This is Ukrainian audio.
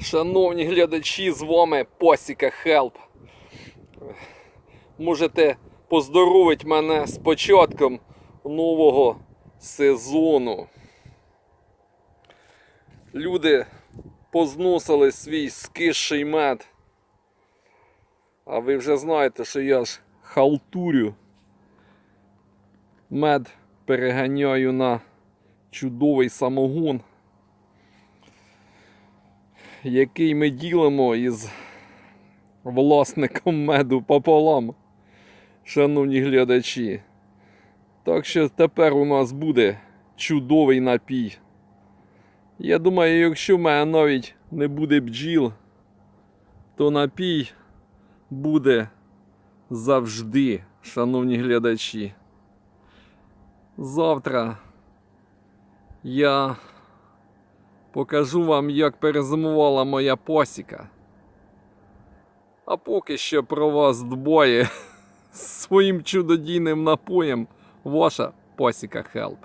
Шановні глядачі, з вами Посіка Хелп. Можете поздоровити мене з початком нового сезону. Люди позносили свій скисший мед. А ви вже знаєте, що я ж халтурю. Мед переганяю на чудовий самогон який ми ділимо із власником меду пополам, шановні глядачі. Так що тепер у нас буде чудовий напій. Я думаю, якщо в мене навіть не буде бджіл, то напій буде завжди, шановні глядачі. Завтра я Покажу вам, як перезимувала моя посіка. А поки що про вас дбоє своїм чудодійним напоєм ваша посіка Хелп.